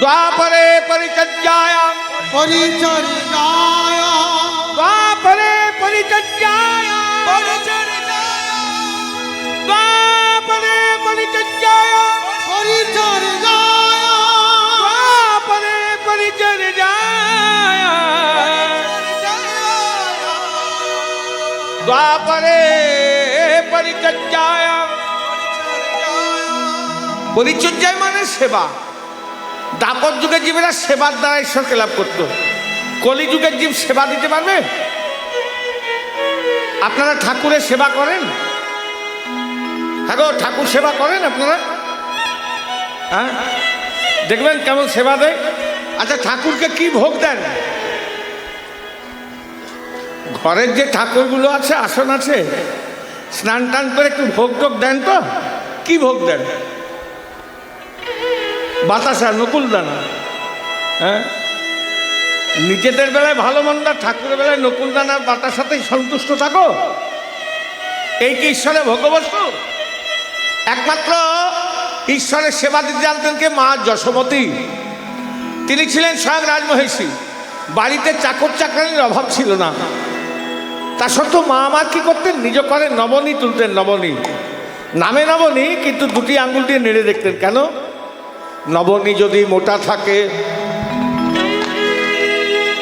द्वापरे परिचर्यायां পরিচর্যায় द्वापरे परिचर्यायां द्वापरे परिचर्यायां পরিচর্যায় द्वापरे परिचर्यायां द्वापरे परिचर्यायां পরিচর্যায় মানে সেবা দাপর যুগের জীবেরা সেবার দ্বারা ঈশ্বরকে লাভ করতো। কলি যুগের জীব সেবা দিতে পারবে? আপনারা ঠাকুরের সেবা করেন? হ্যাঁ ঠাকুর সেবা করেন আপনারা? হ্যাঁ? দেখবেন কেমন সেবা দেয়? আচ্ছা ঠাকুরকে কি ভোগ দেন? ঘরের যে ঠাকুরগুলো আছে, আসন আছে, স্নান টান করে একটু ভোগ টোগ দেন তো? কি ভোগ দেন? বাতাসা নকুল দানা। হ্যাঁ? নিজেদের বেলায় ভালো মন্দ, ঠাকুরের বেলায় নকুল দানার বাতাসাতেই সন্তুষ্ট থাকো। এই কি ঈশ্বরের ভোগবস্তু একমাত্র ঈশ্বরের সেবা দিতে জানতেন কে মা যশোমতী। তিনি ছিলেন স্বয়ং রাজমহিষী। বাড়িতে চাকর চাকরানির অভাব ছিল না। তা সত্ত্বেও মা আমার কি করতেন? নিজ করে নবনী তুলতেন, নবনী। নামে নবনী, কিন্তু দুটি আঙ্গুল দিয়ে নেড়ে দেখতেন। কেন? নবনী যদি মোটা থাকে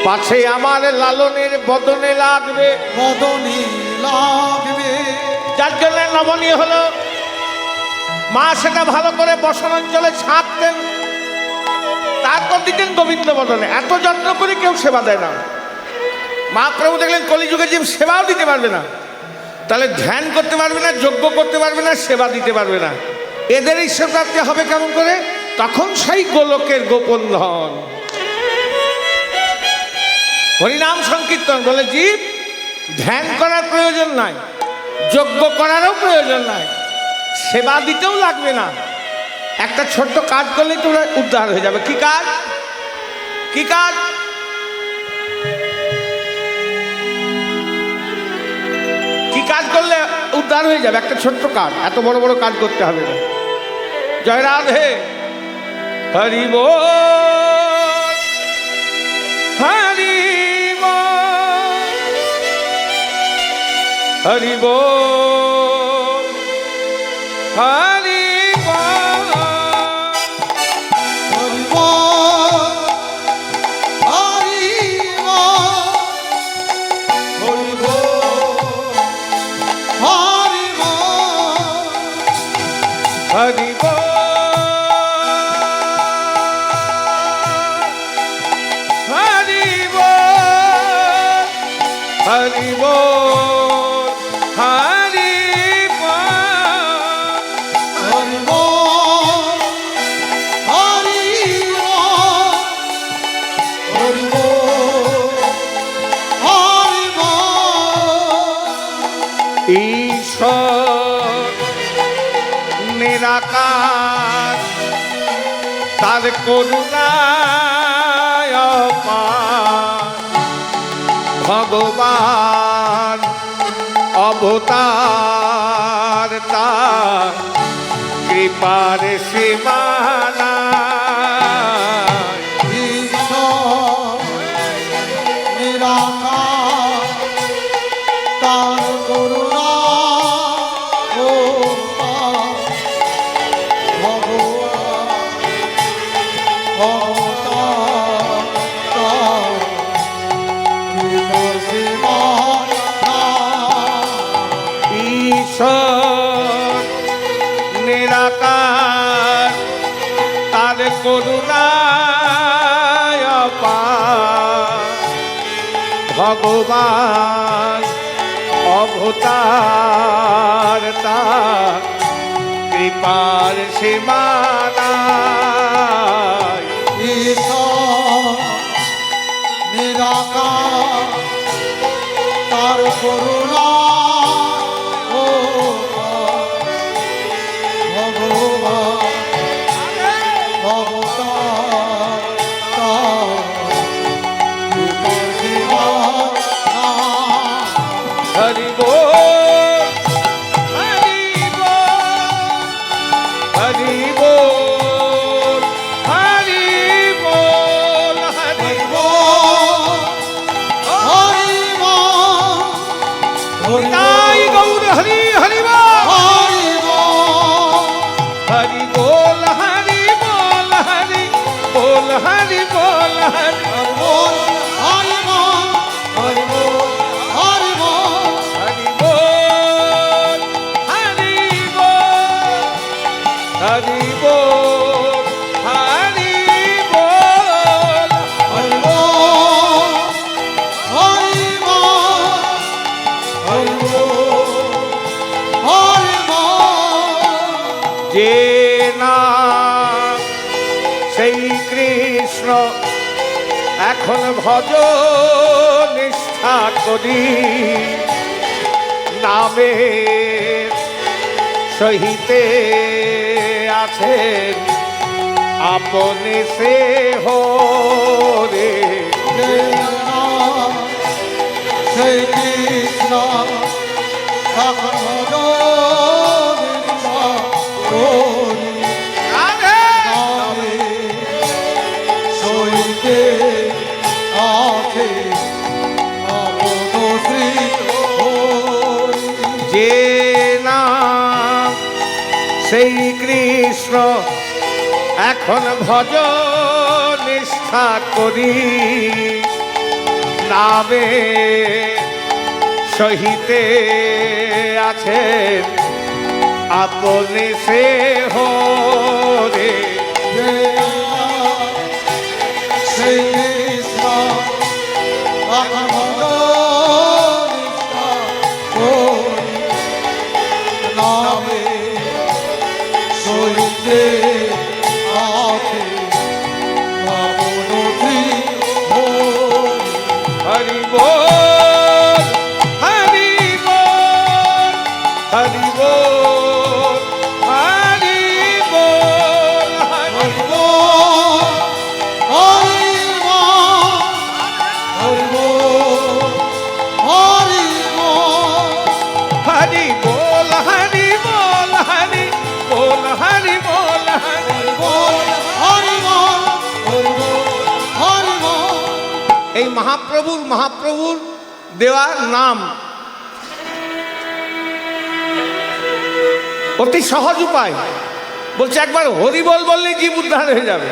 পাশে আমার লালনের বদনে লাগবে। বদনে লাগবে। যার জন্য নবনী হলো মা সেটা ভালো করে বসন অঞ্চলে ছাপতেন। তারপর দিতেন গোবিন্দ বদনে। এত যত্ন করে কেউ সেবা দেয় না। মা প্রভু দেখলেন কলিযুগে যে সেবাও দিতে পারবে না। তাহলে ধ্যান করতে পারবে না যজ্ঞ করতে পারবে না সেবা দিতে পারবে না। এদের ঈশ্বর প্রাপ্তি হবে কেমন করে? তখন সেই গোলকের গোপন ধন। হরিনাম সংকীর্তন বলে, জীব, ধ্যান করার প্রয়োজন নাই, যজ্ঞ করারও প্রয়োজন নাই, সেবা দিতেও লাগবে না। একটা ছোট্ট কাজ করলেই তোমরা উদ্ধার হয়ে যাবে। কি কাজ? কি কাজ? কি কাজ করলে উদ্ধার হয়ে যাবে? একটা ছোট্ট কাজ, এত বড় বড় কাজ করতে হবে। না জয় Radhe Haribo Haribo Haribo Haribo করুণায় ভগবান অবতার তার। কৃপার সীমানা ভগবান অবতার তার কৃপার সীমানা। নিরাকার তার করুণা। এখন ভজ নিষ্ঠা করি। নামে সহিতে আছেন আপনি সে হরে। সেই কৃষ্ণ রাধে সেই কৃষ্ণ এখন ভজ নিষ্ঠা করি। নামে সহিতে আছেন আপনি সে হরে। আছে এই মহাপ্রভুর মহাপ্রভুর দেওয়া নাম। অতি সহজ উপায়। বলছে, একবার হরি বল বললেই জীব উদ্ধার হয়ে যাবে।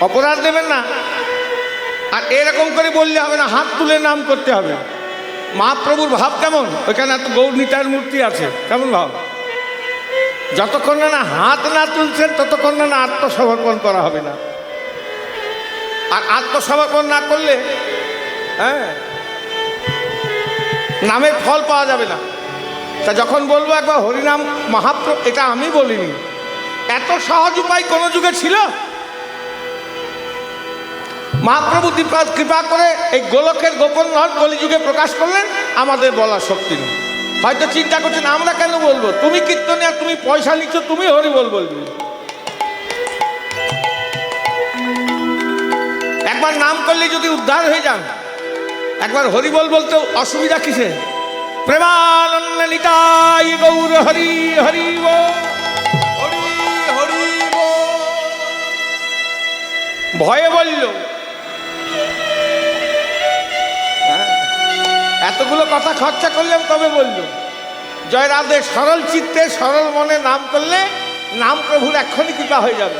অপরাধ দেবেন না। আর এরকম করে বললে হবে না, হাত তুলে নাম করতে হবে। মহাপ্রভুর ভাব কেমন? ওইখানে এত গৌরনীতার মূর্তি আছে। কেমন ভাব? যতক্ষণ না হাত না তুলছেন, ততক্ষণ না আত্মসমর্পণ করা হবে না। আর আত্মসমর্পণ না করলে হ্যাঁ নামের ফল পাওয়া যাবে না। তা যখন বলব একবার হরিনাম মহাপ্রভু এটা আমি বলিনি। এত সহজ উপায় কোনো যুগে ছিল? মহাপ্রভু দীপা কৃপা করে এই গোলকের গোপন ধন কলিযুগে প্রকাশ করলেন, আমাদের বলার শক্তি নেই। হয়তো চিন্তা করছেন, আমরা কেন বলব? তুমি কীর্তনে তুমি পয়সা নিচ্ছ, তুমি হরি বল বলবি। একবার নাম করলে যদি উদ্ধার হয়ে যান একবার হরি বল বলতে অসুবিধা কিসে প্রেমানন্দ নিতাই গৌর হরি হরি ভয়ে বলল। হ্যাঁ, এতগুলো কথা খরচা করলাম তবে বলল জয় রাধে সরল চিত্তে সরল মনে নাম করলে নাম প্রভুর এক্ষুনি কৃপা হয়ে যাবে।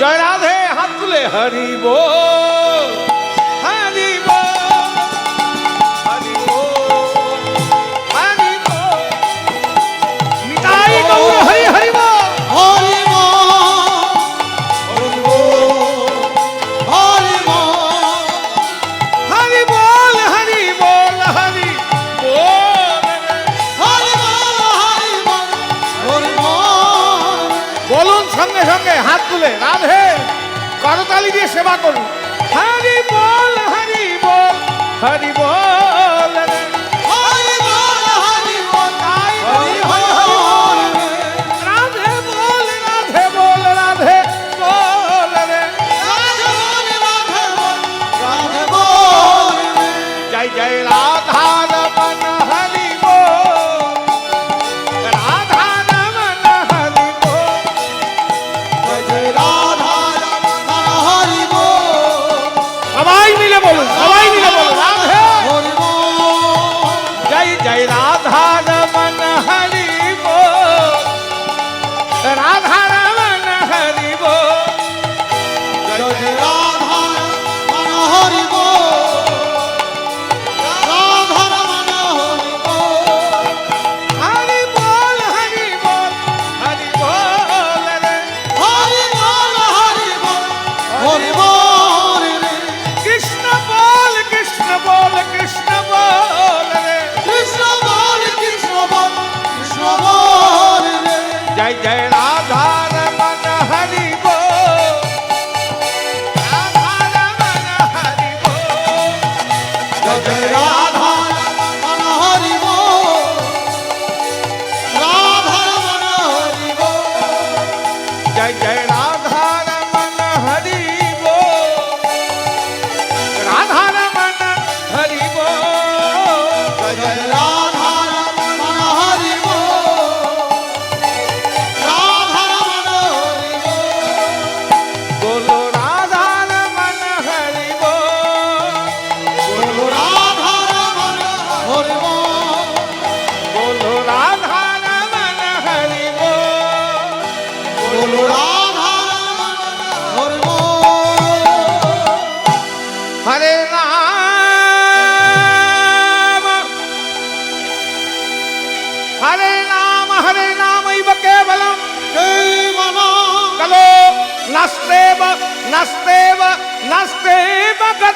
জয় রাধে হাত তুলে হরি আধার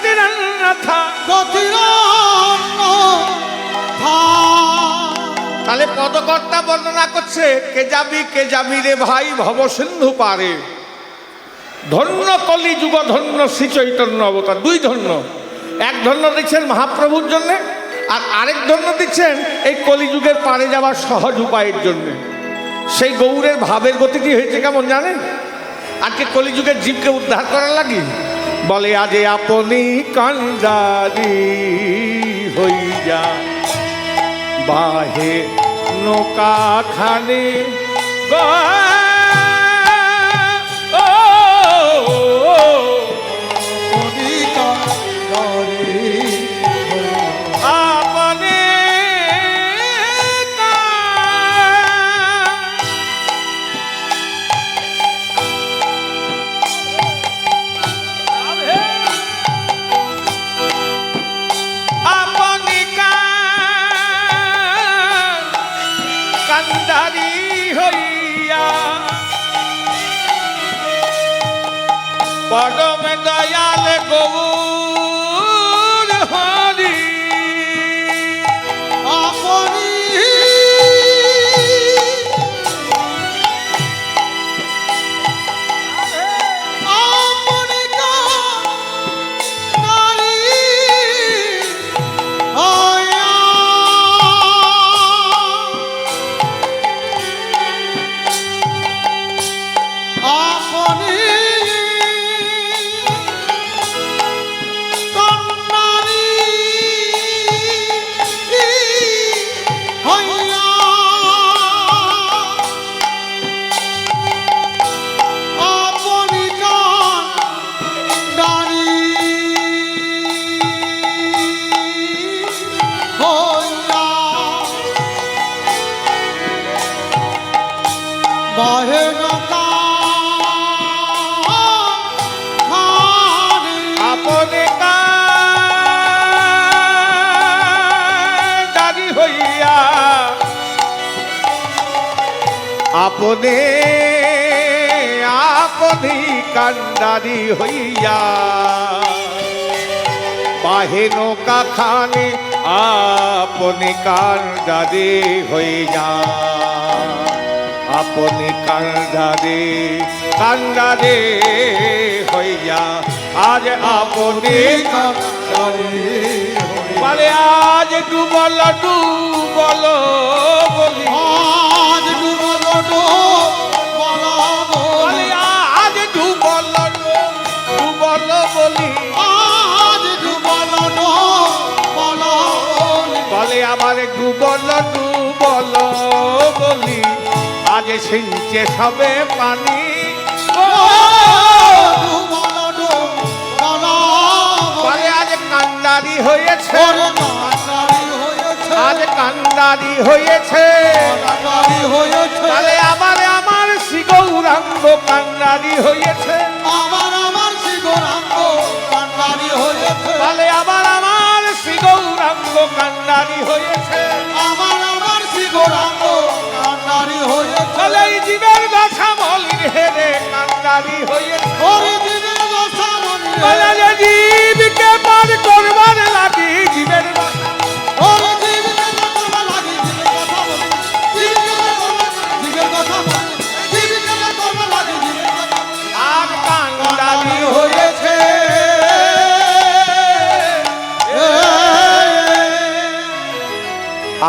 গতিরন্নথা তাহলে পদকর্তা বর্ণনা করছে কে যাবি কে যাবি রে ভাই ভব সিন্ধু পারে। ধন্য কলি যুগ ধন্য শ্রী চৈতন্য অবতার। দুই ধন্য। এক ধন্য দিচ্ছেন মহাপ্রভুর জন্য আর আরেক ধন্য দিচ্ছেন এই কলিযুগের পারে যাওয়ার সহজ উপায়ের জন্য। সেই গৌরের ভাবের গতিটি হয়েছে কেমন জানেন? আজকে কলিযুগের জীবকে উদ্ধার করার লাগি? বলে আজে আপনি কান্দারি হইয়া বাহে নৌকা খানে আপনে পরমে দয়াল গৌর আপনি আপনি কান্দারি হইয়া, বাহে নৌকা খানে আপনি কান্দারি হইয়া, আপনি কান্দারে কান্দারে হইয়া, আজ আপনি বলে, আজ ডুবল ডুবল বলি। আবার ডুবল ডুবল বলি আজ সিঞ্চে সবে পানি। বলে আজ কান্দারি হয়েছে। আজ কান্দারি হয়েছে। তাহলে আবার আমার শ্রী গৌরাঙ্গ কান্দারি হয়েছে। আমার আমার শিগরাঙ্গ কান্নারি হয়েছে। তাহলে আবার আমার শ্রী গৌরাঙ্গ কান্নারি হয়েছে। আমার আমার শিগরাঙ্গ কান্নারি হয়েছে। চলে জীবের দশা মলিন হেরে কান্নারি হয়েছে। জীবের দশা মনে জীবকে পার করবার লাগি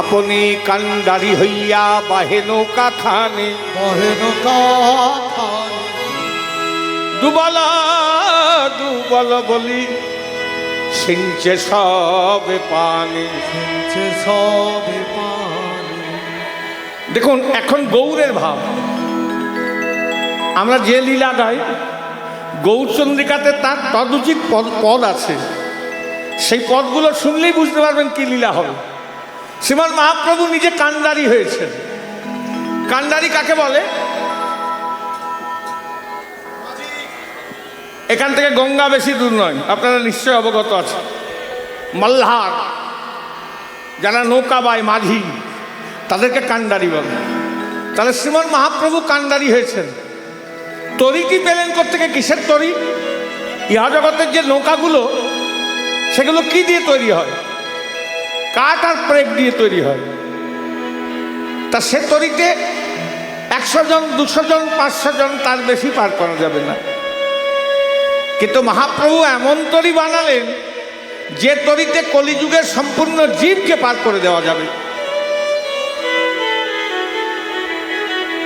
আপনি কান্দারি হইয়া বাহে নৌকা খানে। মহেন কথা দুবল দুবল বলি সিঞ্চে সবে পানি। সিঞ্চে সবে পানি। দেখুন এখন গৌরের ভাব। আমরা যে লীলা গাই গৌরচন্দ্রিকাতে তার তদুচিত পদ পদ আছে। সেই পদগুলো শুনলেই বুঝতে পারবেন কি লীলা হবে। শ্রীমান মহাপ্রভু নিজে কান্ডারি হয়েছেন। কান্ডারি কাকে বলে? এখান থেকে গঙ্গা বেশি দূর নয়, আপনারা নিশ্চয়ই অবগত আছেন। মাল্লাহার, যারা নৌকা বায় মাঝি তাদেরকে কান্ডারি বলে। তাহলে শ্রীমান মহাপ্রভু কান্ডারি হয়েছেন। তরিটি পেলেন থেকে কিসের তরি? ইহা জগতের যে নৌকাগুলো, সেগুলো কি দিয়ে তৈরি হয়? কাঠ আর প্রেক দিয়ে তৈরি হয়। তা সে তরিতে একশো জন, দুশো জন, পাঁচশো জন তার বেশি পার করা যাবে না। কিন্তু মহাপ্রভু এমন তরি বানালেন, যে তরিতে কলিযুগের সম্পূর্ণ জীবকে পার করে দেওয়া যাবে।